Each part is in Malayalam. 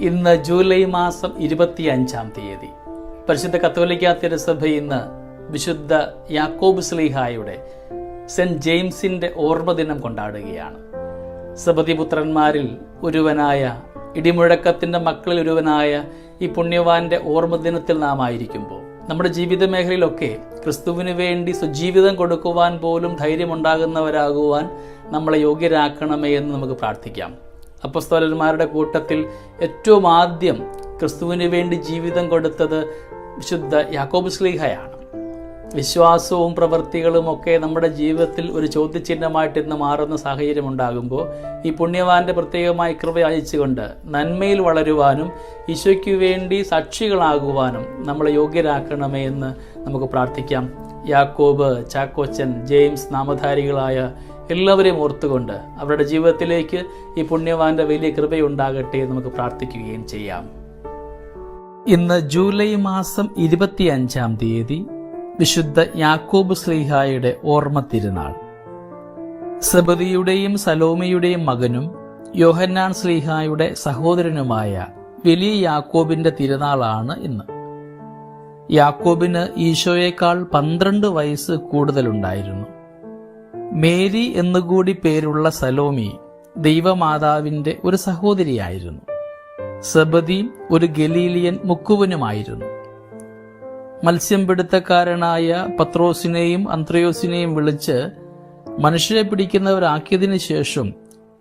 ഇന്ന് ജൂലൈ മാസം ഇരുപത്തി അഞ്ചാം തീയതി. പരിശുദ്ധ കത്തോലിക്ക തിരുസഭ ഇന്ന് വിശുദ്ധ യാക്കോബ് സ്ലീഹായുടെ സെന്റ് ജെയിംസിന്റെ ഓർമ്മദിനം കൊണ്ടാടുകയാണ്. സബതിപുത്രന്മാരിൽ ഒരുവനായ ഇടിമുഴക്കത്തിന്റെ മക്കളിൽ ഒരുവനായ ഈ പുണ്യവാന്റെ ഓർമ്മദിനത്തിൽ നാം ആയിരിക്കുമ്പോൾ നമ്മുടെ ജീവിത മേഖലയിലൊക്കെ ക്രിസ്തുവിന് വേണ്ടി സുജീവിതം കൊടുക്കുവാൻ പോലും ധൈര്യമുണ്ടാകുന്നവരാകുവാൻ നമ്മളെ യോഗ്യരാക്കണമേ എന്ന് നമുക്ക് പ്രാർത്ഥിക്കാം. അപ്പസ്തോലന്മാരുടെ കൂട്ടത്തിൽ ഏറ്റവും ആദ്യം ക്രിസ്തുവിന് വേണ്ടി ജീവിതം കൊടുത്തത് വിശുദ്ധ യാക്കോബ് സ്ലീഹയാണ്. വിശ്വാസവും പ്രവൃത്തികളും ഒക്കെ നമ്മുടെ ജീവിതത്തിൽ ഒരു ചോദ്യചിഹ്നമായിട്ട് ഇന്ന് മാറുന്ന സാഹചര്യം ഉണ്ടാകുമ്പോൾ ഈ പുണ്യവാന്റെ പ്രത്യേകമായി കൃപ അയച്ചുകൊണ്ട് നന്മയിൽ വളരുവാനും ഈശോയ്ക്ക് വേണ്ടി സാക്ഷികളാകുവാനും നമ്മളെ യോഗ്യരാക്കണമേ എന്ന് നമുക്ക് പ്രാർത്ഥിക്കാം. യാക്കോബ് ചാക്കോച്ചൻ ജെയിംസ് നാമധാരികളായ എല്ലാവരെയും ഓർത്തുകൊണ്ട് അവരുടെ ജീവിതത്തിലേക്ക് ഈ പുണ്യവാന്റെ വലിയ കൃപയുണ്ടാകട്ടെ എന്ന് നമുക്ക് പ്രാർത്ഥിക്കുകയും ചെയ്യാം. ഇന്ന് ജൂലൈ മാസം ഇരുപത്തിയഞ്ചാം തീയതി വിശുദ്ധ യാക്കോബ് ശ്രീഹായുടെ ഓർമ്മ തിരുനാൾ. സബദിയുടെയും സലോമയുടെയും മകനും യോഹന്നാൻ ശ്രീഹായുടെ സഹോദരനുമായ വലിയ യാക്കോബിന്റെ തിരുനാളാണ് ഇന്ന്. യാക്കോബിന് ഈശോയേക്കാൾ പന്ത്രണ്ട് വയസ്സ് കൂടുതലുണ്ടായിരുന്നു. മേരി എന്നുകൂടി പേരുള്ള സലോമി ദൈവമാതാവിന്റെ ഒരു സഹോദരിയായിരുന്നു. സബദി ഒരു ഗലീലിയൻ മുക്കുവനുമായിരുന്നു. മത്സ്യം പിടുത്തക്കാരനായ പത്രോസിനെയും അന്ത്രയോസിനെയും വിളിച്ച് മനുഷ്യരെ പിടിക്കുന്നവരാക്കിയതിനു ശേഷം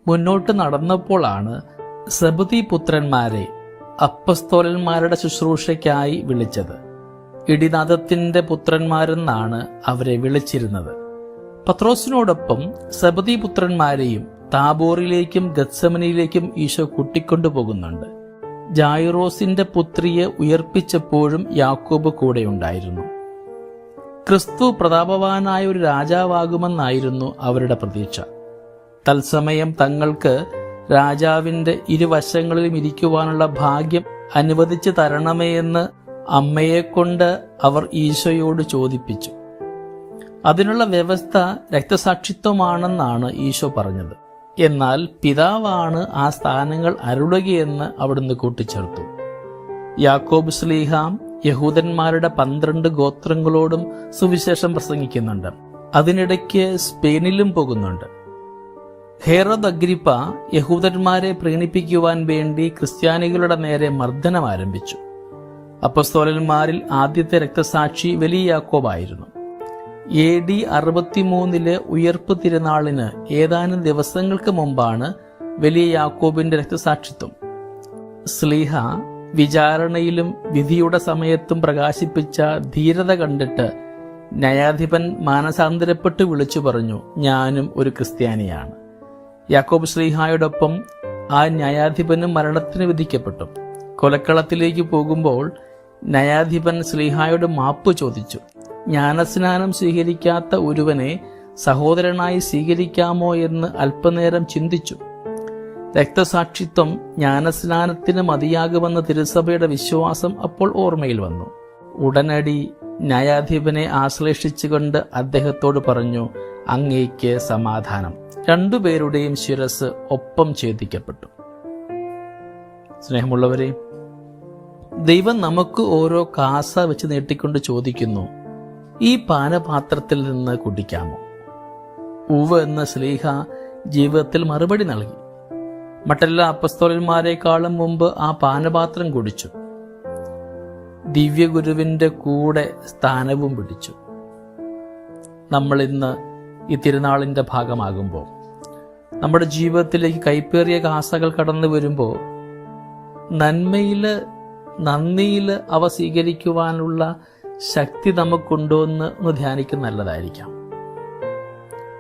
മുന്നോട്ട് നടന്നപ്പോഴാണ് സബദി പുത്രന്മാരെ അപ്പസ്തോലന്മാരുടെ ശുശ്രൂഷയ്ക്കായി വിളിച്ചത്. ഇടിനാഥത്തിന്റെ പുത്രന്മാരെന്നാണ് അവരെ വിളിച്ചിരുന്നത്. പത്രോസിനോടൊപ്പം സബദി പുത്രന്മാരെയും താബോറിലേക്കും ഗത്സമനിയിലേക്കും ഈശോ കൂട്ടിക്കൊണ്ടുപോകുന്നുണ്ട്. ജായിറോസിന്റെ പുത്രിയെ ഉയർപ്പിച്ചപ്പോഴും യാക്കോബ് കൂടെയുണ്ടായിരുന്നു. ക്രിസ്തു പ്രതാപവാനായ ഒരു രാജാവാകുമെന്നായിരുന്നു അവരുടെ പ്രതീക്ഷ. തത്സമയം തങ്ങൾക്ക് രാജാവിന്റെ ഇരുവശങ്ങളിലും ഇരിക്കുവാനുള്ള ഭാഗ്യം അനുവദിച്ചു തരണമേ എന്ന് അമ്മയെക്കൊണ്ട് അവർ ഈശോയോട് ചോദിപ്പിച്ചു. അതിനുള്ള വ്യവസ്ഥ രക്തസാക്ഷിത്വമാണെന്നാണ് ഈശോ പറഞ്ഞത്. എന്നാൽ പിതാവാണ് ആ സ്ഥാനങ്ങൾ അരുളുകയെന്ന് അവിടുന്ന് കൂട്ടിച്ചേർത്തു. യാക്കോബ് സ്ലീഹാം യഹൂദന്മാരുടെ പന്ത്രണ്ട് ഗോത്രങ്ങളോടും സുവിശേഷം പ്രസംഗിക്കുന്നുണ്ട്. അതിനിടയ്ക്ക് സ്പെയിനിലും പോകുന്നുണ്ട്. ഹേറോദ് അഗ്രിപ്പ യഹൂദന്മാരെ പ്രീണിപ്പിക്കുവാൻ വേണ്ടി ക്രിസ്ത്യാനികളുടെ നേരെ മർദ്ദനം ആരംഭിച്ചു. അപ്പസ്തോലന്മാരിൽ ആദ്യത്തെ രക്തസാക്ഷി വലിയ യാക്കോബായിരുന്നു. എ ഡി അറുപത്തിമൂന്നിലെ ഉയർപ്പ് തിരുനാളിന് ഏതാനും ദിവസങ്ങൾക്ക് മുമ്പാണ് വലിയ യാക്കോബിന്റെ രക്തസാക്ഷിത്വം. സ്ലീഹ വിചാരണയിലും വിധിയുടെ സമയത്തും പ്രകാശിപ്പിച്ച ധീരത കണ്ടിട്ട് ന്യായാധിപൻ മാനസാന്തരപ്പെട്ട് വിളിച്ചു പറഞ്ഞു ഞാനും ഒരു ക്രിസ്ത്യാനിയാണ്. യാക്കോബ് ശ്രീഹായോടൊപ്പം ആ ന്യായാധിപനും മരണത്തിന് വിധിക്കപ്പെട്ടു. കൊലക്കളത്തിലേക്ക് പോകുമ്പോൾ ന്യായാധിപൻ ശ്രീഹായോട് മാപ്പ് ചോദിച്ചു ജ്ഞാനസ്നാനം സ്വീകരിക്കാത്ത ഒരുവനെ സഹോദരനായി സ്വീകരിക്കാമോ എന്ന് അല്പനേരം ചിന്തിച്ചു. രക്തസാക്ഷിത്വം ജ്ഞാനസ്നാനത്തിന് മതിയാകുമെന്ന തിരുസഭയുടെ വിശ്വാസം അപ്പോൾ ഓർമ്മയിൽ വന്നു. ഉടനടി ന്യായാധിപനെ ആശ്ലേഷിച്ചുകൊണ്ട് അദ്ദേഹത്തോട് പറഞ്ഞു അങ്ങേക്ക് സമാധാനം. രണ്ടുപേരുടെയും ശിരസ് ഒപ്പം ഛേദിക്കപ്പെട്ടു. സ്നേഹമുള്ളവരെ ദൈവം നമുക്ക് ഓരോ കാസ വെച്ച് നീട്ടിക്കൊണ്ട് ചോദിക്കുന്നു ഈ പാനപാത്രത്തിൽ നിന്ന് കുടിക്കാമോ? ഉവ് എന്ന സ്ലീഹ ജീവിതത്തിൽ മറുപടി നൽകി. മറ്റെല്ലാ അപ്പസ്തോലന്മാരെക്കാളും മുമ്പ് ആ പാനപാത്രം കുടിച്ചു. ദിവ്യഗുരുവിന്റെ കൂടെ സ്ഥാനവും പിടിച്ചു. നമ്മൾ ഇന്ന് ഈ തിരുനാളിന്റെ ഭാഗമാകുമ്പോൾ നമ്മുടെ ജീവിതത്തിലേക്ക് കൈപ്പേറിയ കാസകൾ കടന്നു വരുമ്പോൾ നന്മയിൽ നന്ദിയിൽ അവ സ്വീകരിക്കുവാനുള്ള ശക്തി നമുക്കുണ്ടോ എന്ന് ഒന്ന് ധ്യാനിക്കുന്ന നല്ലതായിരിക്കാം.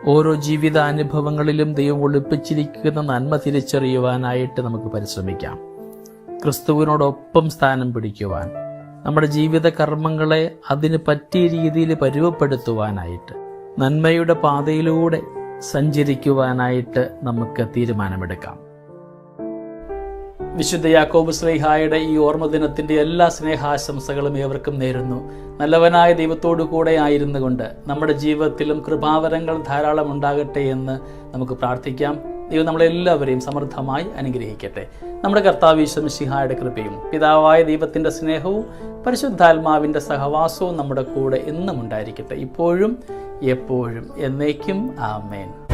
ഓരോ ജീവിതാനുഭവങ്ങളിലും ദൈവം ഒളിപ്പിച്ചിരിക്കുന്ന നന്മ തിരിച്ചറിയുവാനായിട്ട് നമുക്ക് പരിശ്രമിക്കാം. ക്രിസ്തുവിനോടൊപ്പം സ്ഥാനം പിടിക്കുവാൻ നമ്മുടെ ജീവിത കർമ്മങ്ങളെ അതിന് പറ്റിയ രീതിയിൽ പരുവപ്പെടുത്തുവാനായിട്ട് നന്മയുടെ പാതയിലൂടെ സഞ്ചരിക്കുവാനായിട്ട് നമുക്ക് തീരുമാനമെടുക്കാം. വിശുദ്ധ യാക്കോബ് സ്നേഹായുടെ ഈ ഓർമ്മ ദിനത്തിന്റെ എല്ലാ സ്നേഹാശംസകളും ഏവർക്കും നേരുന്നു. നല്ലവനായ ദൈവത്തോടു കൂടെ ആയിരുന്നു കൊണ്ട് നമ്മുടെ ജീവിതത്തിലും കൃപാവരങ്ങൾ ധാരാളം ഉണ്ടാകട്ടെ എന്ന് നമുക്ക് പ്രാർത്ഥിക്കാം. ദൈവം നമ്മളെല്ലാവരെയും സമൃദ്ധമായി അനുഗ്രഹിക്കട്ടെ. നമ്മുടെ കർത്താവീശ്വം ശിഹായുടെ കൃപയും പിതാവായ ദൈവത്തിന്റെ സ്നേഹവും പരിശുദ്ധാത്മാവിന്റെ സഹവാസവും നമ്മുടെ കൂടെ എന്നും ഉണ്ടായിരിക്കട്ടെ. ഇപ്പോഴും എപ്പോഴും എന്നേക്കും ആമേൻ.